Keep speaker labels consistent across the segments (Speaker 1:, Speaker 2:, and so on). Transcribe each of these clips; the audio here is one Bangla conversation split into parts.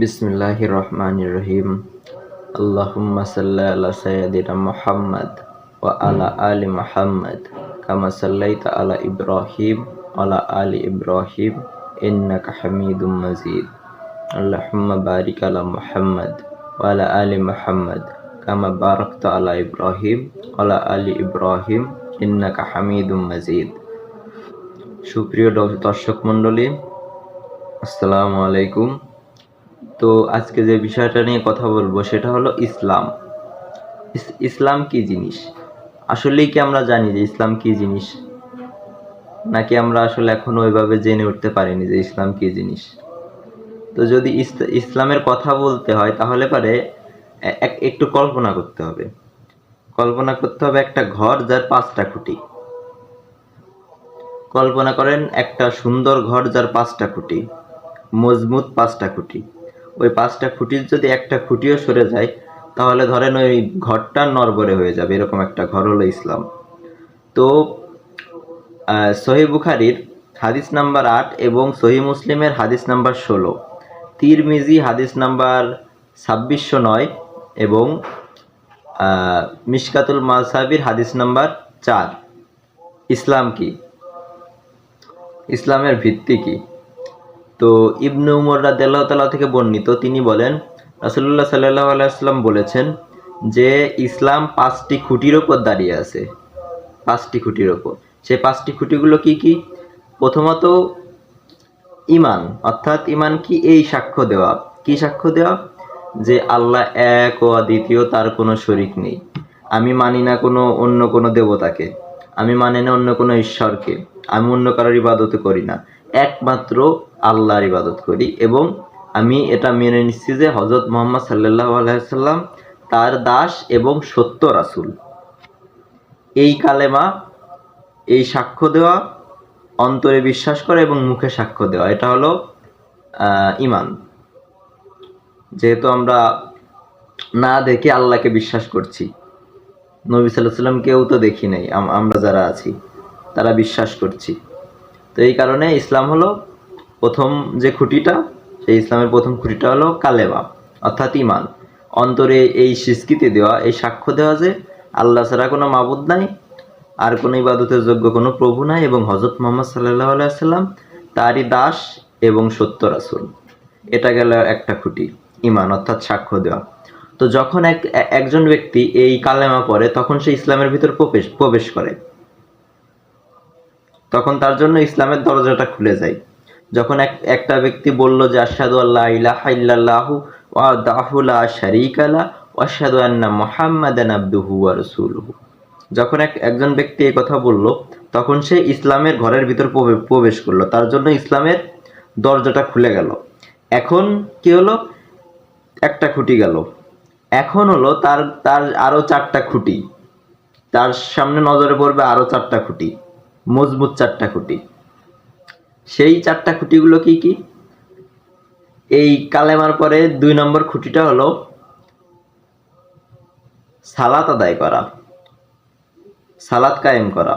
Speaker 1: বিসমিল্লাহির রহমানির রহিম আল্লাহুম্মা সাল্লি আলা সাইয়্যিদিনা আলা আলি মুহাম্মদ কামা সাল্লাইতা আলা ইব্রাহিম আলা আলি ইব্রাহিম ইন্নাকা হামিদুম মাজিদ। আল্লাহুম্মা বারিক আলা মুহাম্মদ ওয়া আলা আলি মুহাম্মদ কামা বারাকতা আলা ইব্রাহিম আলা আলি ইব্রাহিম ইন্নাকা হামিদুম মাজিদ। সুপ্রিয় দর্শক মণ্ডলী, আসসালামু আলাইকুম। তো আজকে যে বিষয়টা নিয়ে কথা বলব সেটা হলো ইসলাম। ইসলাম কি জিনিস? আসলেই কি আমরা জানি যে ইসলাম কি জিনিস? নাকি আমরা আসলে এখনও ওইভাবে জেনে উঠতে পারিনি যে ইসলাম কি জিনিস? তো যদি ইসলামের কথা বলতে হয় তাহলে পারে এক- একটু কল্পনা করতে হবে। কল্পনা করতে হবে একটা ঘর যার পাঁচটা খুঁটি। কল্পনা করেন একটা সুন্দর ঘর যার পাঁচটা খুঁটি, মজবুত পাঁচটা খুঁটি। ওই পাঁচটা খুঁটির যদি একটা খুঁটিও সরে যায় তাহলে ধরেন ওই ঘরটা নরবরে হয়ে যাবে এরকম একটা ঘর হলো ইসলাম। তো সহি বুখারির হাদিস নাম্বার আট এবং সহি মুসলিমের হাদিস নাম্বার ষোলো তীর তিরমিজি হাদিস নাম্বার ছাব্বিশশো নয় এবং আহ, মিশকাতুল মাসাবির হাদিস নাম্বার চার। ইসলাম কি? ইসলামের ভিত্তি কি? তো ইবনু উমর রাদিয়াল্লাহু তাআলা থেকে বর্ণিত, তিনি বলেন, রাসূলুল্লাহ সাল্লাল্লাহু আলাইহি সাল্লাম বলেছেন যে ইসলাম পাঁচটি খুঁটির ওপর দাঁড়িয়ে আছে। পাঁচটি খুঁটির ওপর। সেই পাঁচটি খুঁটিগুলো কি কি? প্রথমত ইমান অর্থাৎ ইমান কি? এই সাক্ষ্য দেওয়া। কি সাক্ষ্য দেওয়া? যে আল্লাহ এক ও দ্বিতীয়, তার কোনো শরিক নেই। আমি মানি না কোনো অন্য কোনো দেবতাকে। আমি মানি না অন্য কোনো ঈশ্বরকে। আমি অন্য কারোর ইবাদত করি না। একমাত্র আল্লাহর ইবাদত করি এবং আমি এটা মেনে নিচ্ছি যে হজরত মোহাম্মদ সাল্লাহ আলাইসাল্লাম তার দাস এবং সত্য রাসূল। এই কালেমা, এই সাক্ষ্য দেওয়া অন্তরে বিশ্বাস করা এবং মুখে সাক্ষ্য দেওয়া, এটা হলো ইমান যেহেতু আমরা না দেখে আল্লাহকে বিশ্বাস করছি, নবী সাল্লাহ কেউ তো দেখি নাই আমরা যারা আছি, তারা বিশ্বাস করছি। তো এই কারণে ইসলাম হলো প্রথম যে খুঁটিটা, সেই ইসলামের প্রথম খুঁটিটা হলো কালেমা, অর্থাৎ ইমান অন্তরে এই স্বীকৃতি দেওয়া, এই সাক্ষ্য দেওয়া যে আল্লাহ ছাড়া কোনো মাবুদ নাই, আর কোনো ইবাদতের যোগ্য কোনো প্রভু নাই এবং হজরত মোহাম্মদ সাল্লাহ আলাইসাল্লাম তারই দাস এবং সত্য রাসূল। এটা গেল একটা খুঁটি ইমান অর্থাৎ সাক্ষ্য দেওয়া। তো যখন এক, একজন ব্যক্তি এই কালেমা পড়ে, তখন সে ইসলামের ভিতর প্রবেশ প্রবেশ করে। তখন তার জন্য ইসলামের দরজাটা খুলে যায়। যখন এক, একটা ব্যক্তি বলল যে, আশহাদু আল্লাহ ইলাহা ইল্লাল্লাহু ওয়া দাহু লা শারীকা লা ওয়া আশহাদু আন্না মুহাম্মাদান আবদুহু ওয়া রাসূলুহু। যখন এক, একজন ব্যক্তি এই কথা বলল, তখন সে ইসলামের ঘরের ভিতর প্রবে- প্রবেশ করল। তার জন্য ইসলামের দরজাটা খুলে গেল। এখন কি হলো? একটা খুঁটি গেল। এখন হলো তার তার আরও চারটা খুঁটি। তার সামনে নজরে পড়বে আরও চারটা খুঁটি। মজবুত চারটা খুঁটি। সেই চারটা খুঁটিগুলো কি কি? এই কালেমার পরে দুই নম্বর খুঁটিটা হলো, সালাত আদায় করা, সালাত কায়েম করা,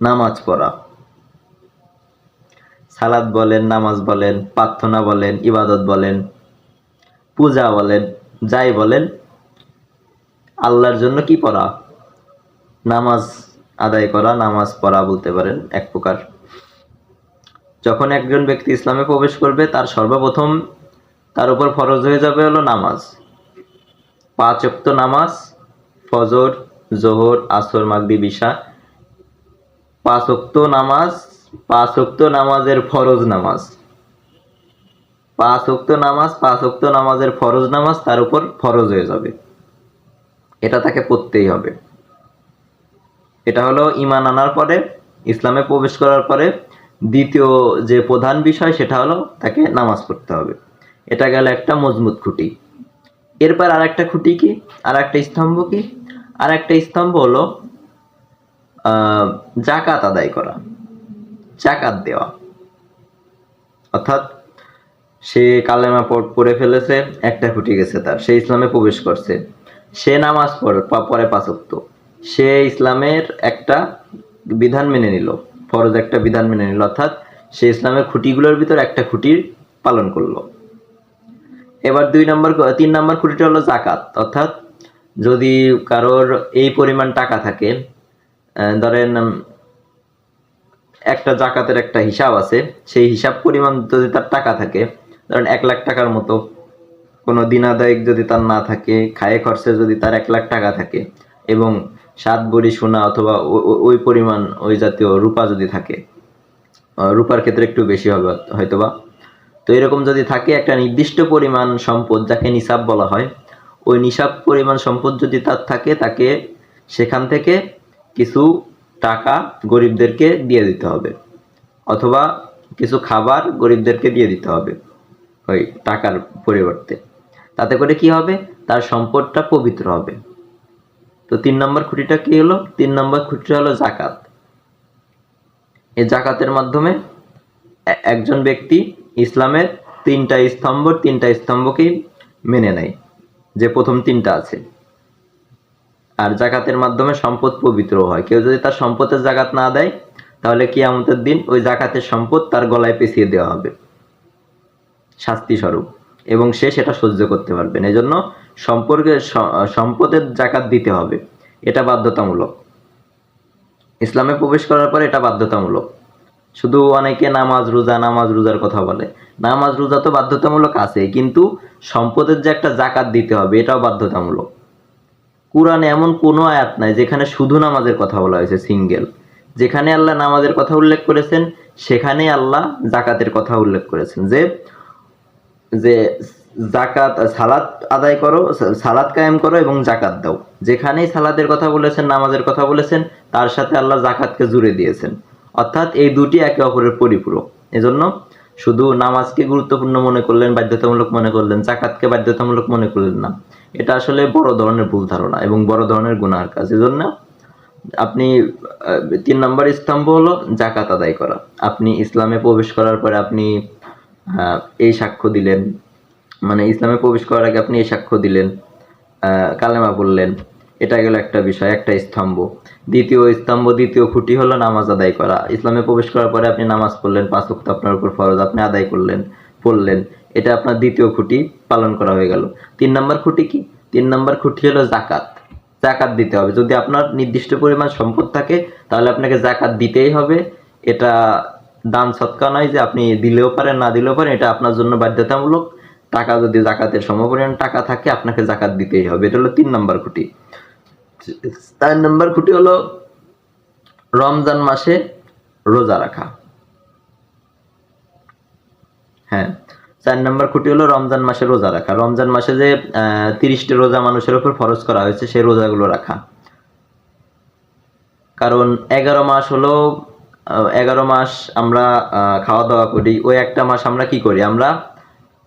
Speaker 1: নামাজ পড়া। সালাদ বলেন, নামাজ বলেন, প্রার্থনা বলেন, ইবাদত বলেন, পূজা বলেন, যাই বলেন, আল্লাহর জন্য কি পড়া? নামাজ আদায় করা, নামাজ পড়া বলতে পারেন এক প্রকার। যখন একজন ব্যক্তি ইসলামে প্রবেশ করবে, তার সর্বপ্রথম তার উপর ফরজ হয়ে যাবে হলো নামাজ। পাঁচ ওয়াক্ত নামাজ, ফজর, জোহর, আসর, মাগরিব বিশা পাঁচ ওয়াক্ত নামাজ, পাঁচ ওয়াক্ত নামাজের ফরজ নামাজ। পাঁচ ওয়াক্ত নামাজ, পাঁচ ওয়াক্ত নামাজের ফরজ নামাজ তার উপর ফরজ হয়ে যাবে। এটা তাকে পড়তেই হবে। এটা হলো ইমান আনার পরে, ইসলামে প্রবেশ করার পরে দ্বিতীয় যে প্রধান বিষয় সেটা হলো তাকে নামাজ পড়তে হবে। এটা গেল একটা মজবুত খুঁটি। এরপর আর একটা খুঁটি কি? আর একটা স্তম্ভ কি? আর একটা স্তম্ভ হলো জাকাত আদায় করা জাকাত দেওয়া। অর্থাৎ সে কালেমা পড়- ফেলেছে, একটা খুঁটি গেছে তার, সে ইসলামে প্রবেশ করছে। সে নামাজ পড়ে পরে পড়ে পাঁচক্ত সে ইসলামের একটা বিধান মেনে নিল। ফরজ একটা বিধান মেনে নিল, অর্থাৎ সে ইসলামের খুঁটিগুলোর ভিতর একটা খুঁটির পালন করল। এবার দুই নম্বর তিন নম্বর খুঁটিটা হলো জাকাত অর্থাৎ যদি কারোর এই পরিমাণ টাকা থাকে ধরেন একটা জাকাতের একটা হিসাব আছে, সেই হিসাব পরিমাণ যদি তার টাকা থাকে, ধরেন এক লাখ টাকার মতো, কোনো দিনাদায়ক যদি তার না থাকে, খায়ে খরচে যদি তার এক লাখ টাকা থাকে, এবং সাত বড়ি সোনা অথবা ওই পরিমাণ ওই জাতীয় রূপা যদি থাকে রূপার ক্ষেত্রে একটু বেশি হবে হয়তোবা। তো এরকম যদি থাকে, একটা নির্দিষ্ট পরিমাণ সম্পদ যাকে নিসাব বলা হয়, ওই নিসাব পরিমাণ সম্পদ যদি তার থাকে, তাকে সেখান থেকে কিছু টাকা গরিবদেরকে দিয়ে দিতে হবে, অথবা কিছু খাবার গরিবদেরকে দিয়ে দিতে হবে ওই টাকার পরিবর্তে। তাতে করে কি হবে? তার সম্পদটা পবিত্র হবে। তো তিন নম্বর খুঁটিটা কি হলো? তিন নম্বর খুঁটিটা হলো জাকাত। এই জাকাতের মাধ্যমে একজন ব্যক্তি ইসলামের তিনটা স্তম্ভ, তিনটা স্তম্ভকেই মেনে নেয়, যে প্রথম তিনটা আছে। আর জাকাতের মাধ্যমে সম্পদ পবিত্র হয়। কেউ যদি তার সম্পদের জাকাত না দেয়, তাহলে কিয়ামতের দিন ওই জাকাতের সম্পদ তার গলায় পেঁচিয়ে দেওয়া হবে। শাস্তি স্বরূপ এবং সে সেটা সহ্য করতে পারবে না। এজন্য সম্পর্কে সম্পদের জাকাত দিতে হবে। এটা বাধ্যতামূলক। ইসলামে প্রবেশ করার পর এটা বাধ্যতামূলক। শুধু অনেকে নামাজ রোজা, নামাজ রোজার কথা বলে। নামাজ রোজা তো বাধ্যতামূলক আছে, কিন্তু সম্পদের যে একটা জাকাত দিতে হবে, এটাও বাধ্যতামূলক। কোরআনে এমন কোনো আয়াত নাই যেখানে শুধু নামাজের কথা বলা হয়েছে, সিঙ্গেল। যেখানে আল্লাহ নামাজের কথা উল্লেখ করেছেন সেখানে আল্লাহ জাকাতের কথা উল্লেখ করেছেন যে যে জাকাত সালাত আদায় করো, সালাত কায়েম করো এবং জাকাত দাও। যেখানেই সালাতের কথা বলেছেন, নামাজের কথা বলেছেন, তার সাথে আল্লাহ জাকাতকে জুড়ে দিয়েছেন। অর্থাৎ এই দুটি একে অপরের পরিপূরক। এজন্য শুধু নামাজকে গুরুত্বপূর্ণ মনে করলেন, বাধ্যতামূলক মনে করলেন জাকাতকে বাধ্যতামূলক মনে করলেন না। এটা আসলে বড় ধরনের ভুল ধারণা এবং বড় ধরনের গুনার কাজ। এজন্য আপনি তিন নম্বর স্তম্ভ হলো জাকাত আদায় করা। আপনি ইসলামে প্রবেশ করার পরে আপনি এই সাক্ষ্য দিলেন। মানে ইসলামে প্রবেশ করার আগে আপনি এই সাক্ষ্য দিলেন কালেমা বললেন এটা গেল একটা বিষয়, একটা স্তম্ভ। দ্বিতীয় স্তম্ভ, দ্বিতীয় খুঁটি হলো নামাজ আদায় করা। ইসলামে প্রবেশ করার পরে আপনি নামাজ পড়লেন, পাঁচ ওয়াক্ত আপনার উপর ফরজ, আপনি আদায় করলেন, পড়লেন। এটা আপনার দ্বিতীয় খুঁটি পালন করা হয়ে গেল। তিন নম্বর খুঁটি কি? তিন নম্বর খুঁটি হলো জাকাত জাকাত দিতে হবে। যদি আপনার নির্দিষ্ট পরিমাণ সম্পদ থাকে, তাহলে আপনাকে জাকাত দিতেই হবে। এটা দান সৎকা নয় যে আপনি দিলেও পারেন, না দিলেও পারেন, এটা আপনার জন্য বাধ্যতামূলক। টাকা যদি জাকাতের সমপরিমাণ টাকা থাকে, আপনাকে জাকাত দিতেই হবে। এটা হলো তিন নম্বর খুঁটি। চার নম্বর খুঁটি হলো রমজান মাসে রোজা রাখা। হ্যাঁ চার নম্বর খুঁটি হলো রমজান মাসে রোজা রাখা। রমজান মাসে যে তিরিশটি রোজা মানুষের উপর ফরজ করা হয়েছে, সেই রোজাগুলো রাখা। কারণ এগারো মাস হলো এগারো মাস আমরা খাওয়া দাওয়া করি। ওই একটা মাস আমরা কি করি? আমরা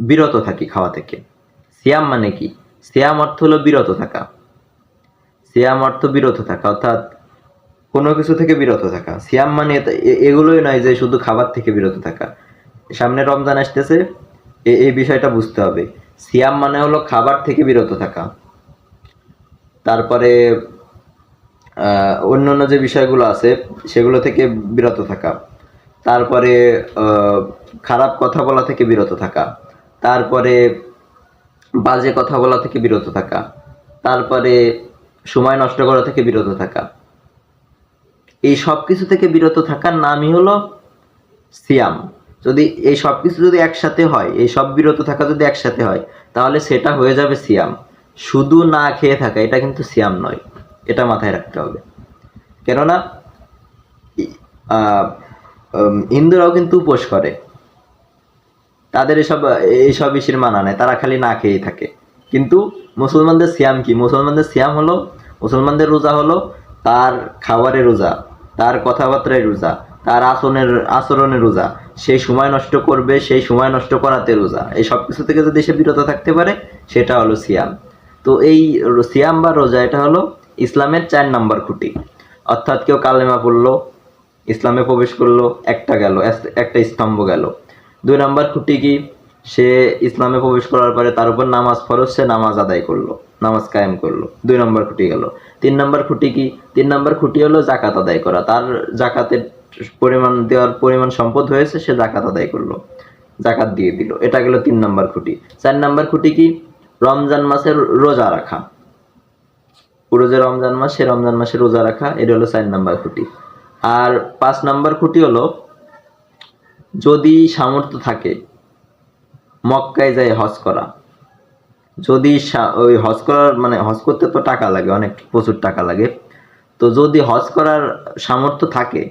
Speaker 1: বিরত থাকি খাওয়া থেকে। সিয়াম মানে কি? সিয়াম অর্থ হলো বিরত থাকা। সিয়াম অর্থ বিরত থাকা, অর্থাৎ কোনো কিছু থেকে বিরত থাকা। সিয়াম মানে এগুলোই নয় যে শুধু খাবার থেকে বিরত থাকা। সামনে রমজান আসতেছে এই বিষয়টা বুঝতে হবে। সিয়াম মানে হলো খাবার থেকে বিরত থাকা। তারপরে আহ, অন্যান্য যে বিষয়গুলো আছে সেগুলো থেকে বিরত থাকা। তারপরে খারাপ কথা বলা থেকে বিরত থাকা। তারপরে বাজে কথা বলা থেকে বিরত থাকা। তারপরে সময় নষ্ট করা থেকে বিরত থাকা। এই সব কিছু থেকে বিরত থাকার নামই হলো সিয়াম। যদি এই সব কিছু যদি একসাথে হয় এই সব বিরত থাকা যদি একসাথে হয় তাহলে সেটা হয়ে যাবে সিয়াম। শুধু না খেয়ে থাকা এটা কিন্তু সিয়াম নয়। এটা মাথায় রাখতে হবে। কেননা হিন্দুরাও কিন্তু উপোস করে। তাদের এসব, এইসব ইসির মানা নেই, তারা খালি না খেয়েই থাকে। কিন্তু মুসলমানদের সিয়াম কি? মুসলমানদের সিয়াম হলো, মুসলমানদের রোজা হলো তার খাবারের রোজা, তার কথাবার্তায় রোজা, তার আসনের, আচরণের রোজা। সেই সময় নষ্ট করবে সেই সময় নষ্ট করাতে রোজা। এই সব কিছু থেকে যদি সে বিরত থাকতে পারে, সেটা হলো সিয়াম। তো এই সিয়াম বা রোজা, এটা হলো ইসলামের চার নাম্বার খুঁটি। অর্থাৎ কেউ কালেমা পড়ল, ইসলামে প্রবেশ করল, একটা গেল একটা স্তম্ভ গেল। দুই নাম্বার খুঁটি কি? সে ইসলামে প্রবেশ করার পরে তার উপর নামাজ ফরজ সে নামাজ আদায় করল, নামাজ কায়েম করল। দুই নম্বর খুঁটি গেল। তিন নম্বর খুঁটি কি? তিন নম্বর খুঁটি হলো জাকাত আদায় করা। তার জাকাতের পরিমাণ, দেওয়ার পরিমাণ সম্পদ হয়েছে, সে জাকাত আদায় করল। জাকাত দিয়ে দিল। এটা গেল তিন নাম্বার খুঁটি। চার নাম্বার খুঁটি কি? রমজান মাসের রোজা রাখা। পুরো যে রমজান মাস সে রমজান মাসে রোজা রাখা, এটা হলো চার নাম্বার খুঁটি। আর পাঁচ নাম্বার খুঁটি হলো, যদি সামর্থ্য থাকে, মক্কায় যায় হজ করা। যদি ওই হজ করার মানে হজ করতে তো টাকা লাগে, অনেক, প্রচুর টাকা লাগে। তো যদি হজ করার সামর্থ্য থাকে,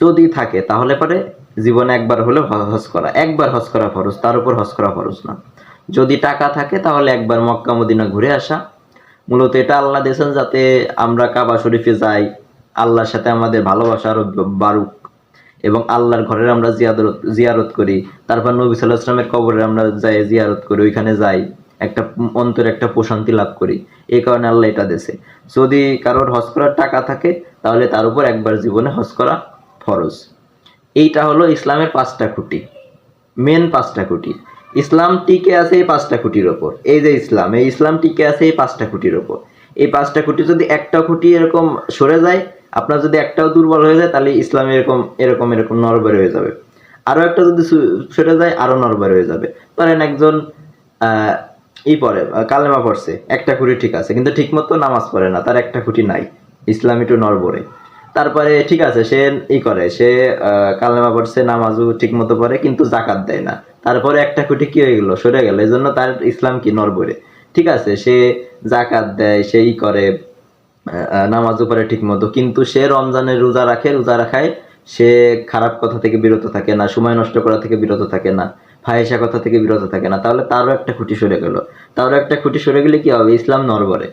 Speaker 1: যদি থাকে, তাহলে পরে জীবনে একবার হলে হজ করা। একবার হজ করা ফরজ, তার উপর হজ করা ফরজ না। যদি টাকা থাকে, তাহলে একবার মক্কা মদিনা ঘুরে আসা। মূলত এটা আল্লাহ দিয়েছেন যাতে আমরা কাবা শরীফে যাই, আল্লাহর সাথে আমাদের ভালোবাসা আরও বাড়ুক এবং আল্লাহর ঘরের আমরা জিয়াদত জিয়ারত করি। তারপর নবী সাল্লাহ আসলামের কবরে আমরা যাই, জিয়ারত করি, ওইখানে যাই, একটা অন্তরে একটা প্রশান্তি লাভ করি। এই কারণে আল্লাহ এটা দেশে যদি কারোর হজ করার টাকা থাকে, তাহলে তার উপর একবার জীবনে হজ করা ফরজ। এইটা হলো ইসলামের পাঁচটা খুঁটি মেন পাঁচটা খুঁটি। ইসলাম টিকে আছে এই পাঁচটা খুঁটির ওপর। এই যে ইসলাম, এই ইসলাম টিকে আছে এই পাঁচটা খুঁটির ওপর। এই পাঁচটা খুঁটি যদি একটা খুঁটি এরকম সরে যায়, আপনার যদি একটাও দুর্বল হয়ে যায়, তাহলে ইসলাম এরকম এরকম এরকম নরবরে হয়ে যাবে। আরও একটা যদি সরে যায়, আরও নরবরে হয়ে যাবে। ধরেন একজন ই পড়ে কালেমা পড়ছে, একটা খুঁটি ঠিক আছে, কিন্তু ঠিক মতো নামাজ পড়ে না, তার একটা খুঁটি নাই। ইসলাম একটু নরবরে তারপরে ঠিক আছে সে ই করে সে কালেমা পড়ছে নামাজও ঠিক মতো পড়ে কিন্তু জাকাত দেয় না। তারপরে একটা খুঁটি কি হয়ে গেলো? সরে গেল। এই জন্য তার ইসলাম কি? নরবরে ঠিক আছে সে জাকাত দেয় সে ই করে আহ, নামাজও পড়ে ঠিক মতো কিন্তু সে রমজানের রোজা রাখে রোজা রাখায় সে খারাপ কথা থেকে বিরত থাকে না সময় নষ্ট করা থেকে বিরত থাকে না ফাহেসা কথা থেকে বিরত থাকে না। তাহলে তারও একটা খুঁটি সরে গেল। তারও একটা খুঁটি সরে গেলে কি হবে? ইসলাম নরবরে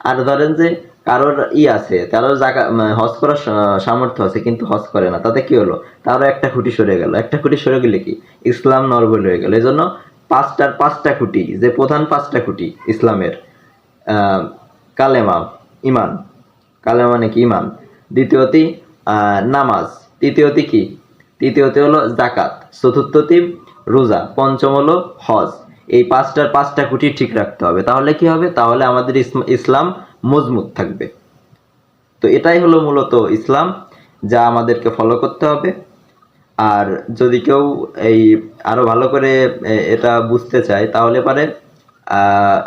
Speaker 1: আর ধরেন যে কারোর ই আছে কারোর জায়গা হজ করার সামর্থ্য আছে কিন্তু হজ করে না। তাতে কি হলো? তারও একটা খুঁটি সরে গেল। একটা খুঁটি সরে গেলে কি? ইসলাম নরবল হয়ে গেল। এই জন্য পাঁচটার পাঁচটা খুঁটি যে প্রধান পাঁচটা খুঁটি ইসলামের কালেমা ইমান। কালেমা মানে কি? ইমান। দ্বিতীয়টি আহ, নামাজ। তৃতীয়টি কি? তৃতীয়টি হলো জাকাত চতুর্থটি রোজা। পঞ্চম হলো হজ। এই পাঁচটার পাঁচটা খুঁটি ঠিক রাখতে হবে। তাহলে কি হবে? তাহলে আমাদের ইসলাম মজবুত থাকবে। তো এটাই হলো মূলত ইসলাম, যা আমাদেরকে ফলো করতে হবে। আর যদি কেউ এই আরও ভালো করে এটা বুঝতে চায়, তাহলে পারে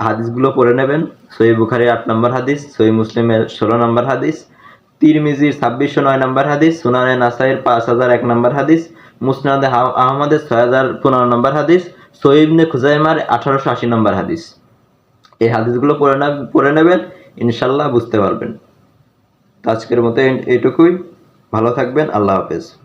Speaker 1: হাদিসগুলো পড়ে নেবেন। সহি বুখারির আট নম্বর হাদিস সহি মুসলিমের ষোলো নম্বর হাদিস, তিরমিজির ছাব্বিশশো নয় নম্বর হাদিস, সুনানে নাসাইয়ের পাঁচ হাজার এক নম্বর হাদিস, মুসনাদে আহমদের ছয় হাজার পনেরো নম্বর হাদিস সহিবনে খুজাইমার আঠারোশো আশি নম্বর হাদিস। এই হাদিসগুলো পড়ে পড়ে নেবেন। ইনশাল্লাহ বুঝতে পারবেন। তো আজকের মতো এইটুকুই। ভালো থাকবেন। আল্লাহ হাফেজ।